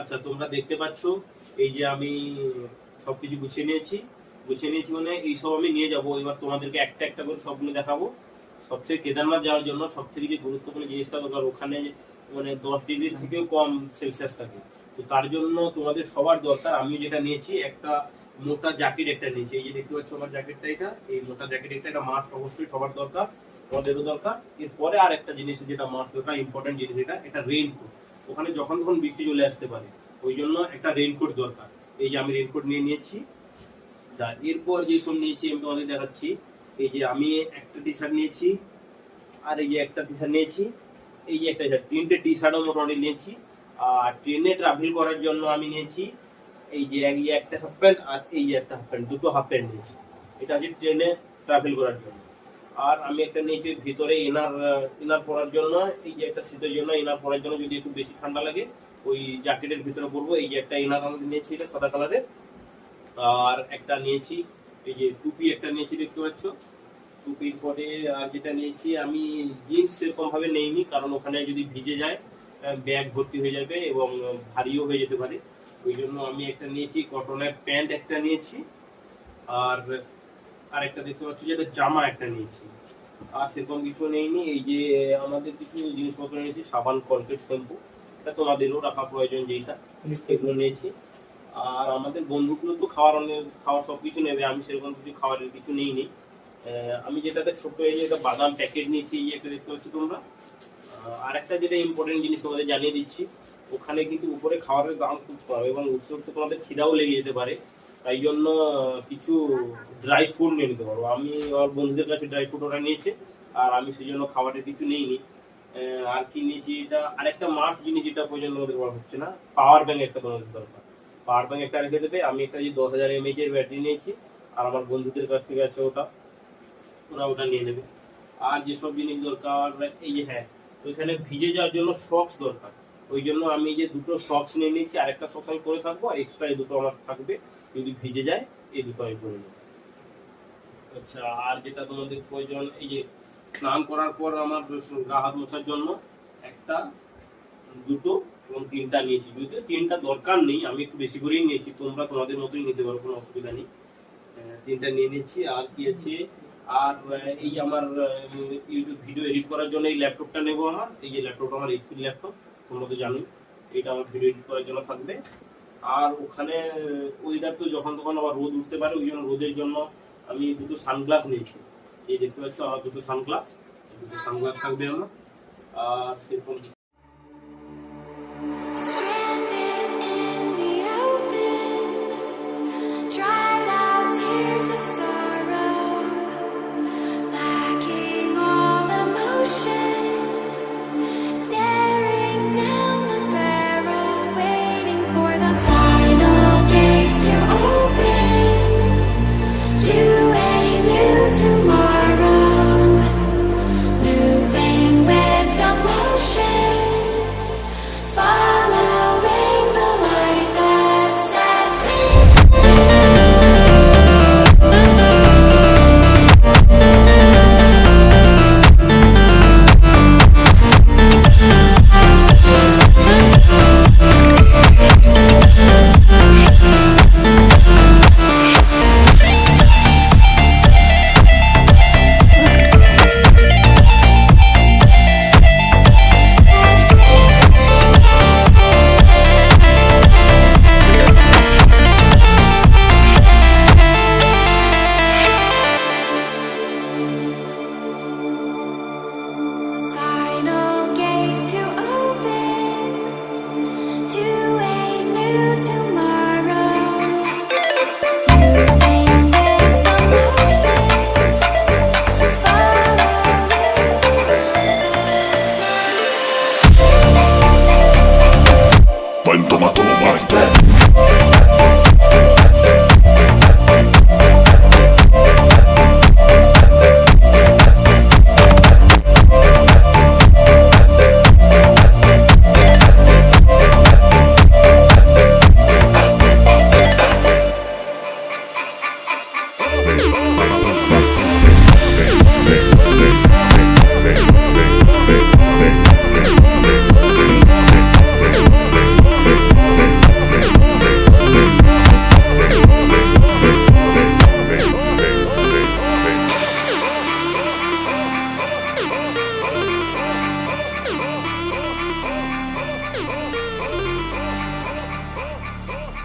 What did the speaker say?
আচ্ছা তোমরা দেখতে পাচ্ছ, এই যে আমি সবকিছু গুছিয়ে নিয়েছি। গুছিয়ে নিয়েছি মানে এই সব আমি নিয়ে যাব। এবার তোমাদেরকে একটা একটা করে সবগুলো দেখাবো। সবথেকে কেদারনাথ যাওয়ার জন্য সব থেকে যে গুরুত্বপূর্ণ জিনিসটা দরকার, ওখানে মানে দশ ডিগ্রি থেকেও কম সেলসিয়াস থাকে। তো তার জন্য তোমাদের সবার দরকার আমি যেটা নিয়েছি, একটা মোটা জ্যাকেট একটা নিয়েছি। এই যে দেখতে পাচ্ছ আমার জ্যাকেটটা এটা, এই মোটা জ্যাকেট একটা একটা মাস্ক অবশ্যই সবার দরকার, তোমাদেরও দরকার। এরপরে আর একটা জিনিস যেটা মাস্ক দরকার ইম্পর্টেন্ট জিনিস এটা এটা রেইনকোট ওখানে যখন তখন বৃষ্টি চলে আসতে পারে। ওই জন্য একটা রেইনকোট দরকার। এই যে আমি রেইনকোট নিয়ে নিয়েছি, যা এরপর যে সব নিয়েছি আমি তোমাদের দেখাচ্ছি। এই যে আমি একটা টি শার্ট নিয়েছি, আর এই যে একটা টি শার্ট নিয়েছি, এই যে একটা তিনটে টি শার্টও মোটামুটি নিয়েছি। আর ট্রেনে ট্রাভেল করার জন্য আমি নিয়েছি, এই যে এই যে একটা হাফ প্যান্ট আর এই যে একটা হাফ প্যান্ট দুটো হাফ প্যান্ট নিয়েছি। এটা হচ্ছে ট্রেনে ট্রাভেল করার জন্য। আর আমি একটা নিয়েছি ভিতরে ইনার ইনার পরার জন্য, এই যে একটা শীতের জন্য ইনার পরার জন্য যদি একটু বেশি ঠান্ডা লাগে, ওই জ্যাকেটের ভিতরে পরবো। এই যে একটা ইনার আমাদের নিয়েছি, এটা সাদা কালারের আর একটা নিয়েছি, এই যে টুপি একটা নিয়েছি, দেখতে পাচ্ছ। টুপির পরে আর যেটা নিয়েছি, আমি জিন্স সেরকম ভাবে নেইনি, কারণ ওখানে যদি ভিজে যায় ব্যাগ ভর্তি হয়ে যাবে এবং ভারীও হয়ে যেতে পারে। ওই জন্য আমি একটা নিয়েছি কটনের প্যান্ট একটা নিয়েছি। আর আর একটা দেখতে পাচ্ছি যেটা জামা একটা নিয়েছি। আর সেরকম কিছু নেইনি, এই যে, আমাদের কিছু জিনিসপত্র নিয়েছি, সাবান কলকেট শ্যাম্পু এটা তোমাদেরও রাখা প্রয়োজন যেটা সেগুলো নিয়েছি। আর আমাদের বন্ধুগুলো তো খাওয়ার অনেক খাওয়ার সব কিছু নেবে, আমি সেরকম কিছু খাওয়ারের কিছু নেই নি আমি যেটাতে ছোট এই যে বাদাম প্যাকেট নিয়েছি, এই যে একটা দেখতে পাচ্ছি তোমরা। আর একটা যেটা ইম্পর্টেন্ট জিনিস তোমাদের জানিয়ে দিচ্ছি, ওখানে কিন্তু উপরে খাওয়ারের দাম খুব কম এবং উত্তর তো তোমাদের খিদাও লেগে যেতে পারে। তাই জন্য কিছু ড্রাই ফ্রুট নিয়ে নিতে পারো আমি আমার বন্ধুদের কাছে ড্রাই ফ্রুট ওরা নিয়েছে, আর আমি সেই জন্য খাবারের কিছু নিইনি। আর কি নিয়েছি এটা? আরেকটা মাস্ট জিনিস যেটা প্রয়োজন তোমাদের বলা হচ্ছে না পাওয়ার ব্যাংক একটা তোমাদের দরকার পাওয়ার ব্যাংক একটা রেখে দেবে, আমি একটা যে দশ হাজার এমএইচ এর ব্যাটারি নিয়েছি, আর আমার বন্ধুদের কাছ থেকে আছে ওটা, ওরা ওটা নিয়ে নেবে। আর যেসব জিনিস দরকার, এই যে হ্যাঁ ওইখানে ভিজে যাওয়ার জন্য সক্স দরকার। ওই জন্য আমি যে দুটো সক্স নিয়ে নিয়েছি আর একটা সক্স আমি পরে থাকব, আর এক্সট্রা এই দুটো আমার থাকবে, যদি ভিজে যায়, এই দুটো আমি পরে নেব। আচ্ছা আর যেটা তোমাদের প্রয়োজন, এই যে স্নান করার পর আমার গা হাত মোছার জন্য একটা, দুটো এবং তিনটা নিয়েছি। যদিও তিনটা দরকার নেই, আমি একটু বেশি করেই নিয়েছি, তোমরা তোমাদের মতোই নিতে পারো, কোনো অসুবিধা নেই। তিনটা নিয়ে নিচ্ছি আর কি আছে? আর এই আমার ইউটিউব ভিডিও এডিট করার জন্য এই ল্যাপটপটা নেব আমার, এই যে ল্যাপটপটা আমার এইচপি ল্যাপটপ তোমরা তো জানোই, এটা আমার ভিডিও এডিট করার জন্য থাকবে। আর ওখানে ওয়েদার তো যখন তখন আবার রোদ উঠতে পারে, ওই জন্য রোদের জন্য আমি দুটো সানগ্লাস নিয়েছি। এই দেখতে পাচ্ছ, আমার দুটো সানগ্লাস দুটো সানগ্লাস থাকবে আমার। আর সেরকম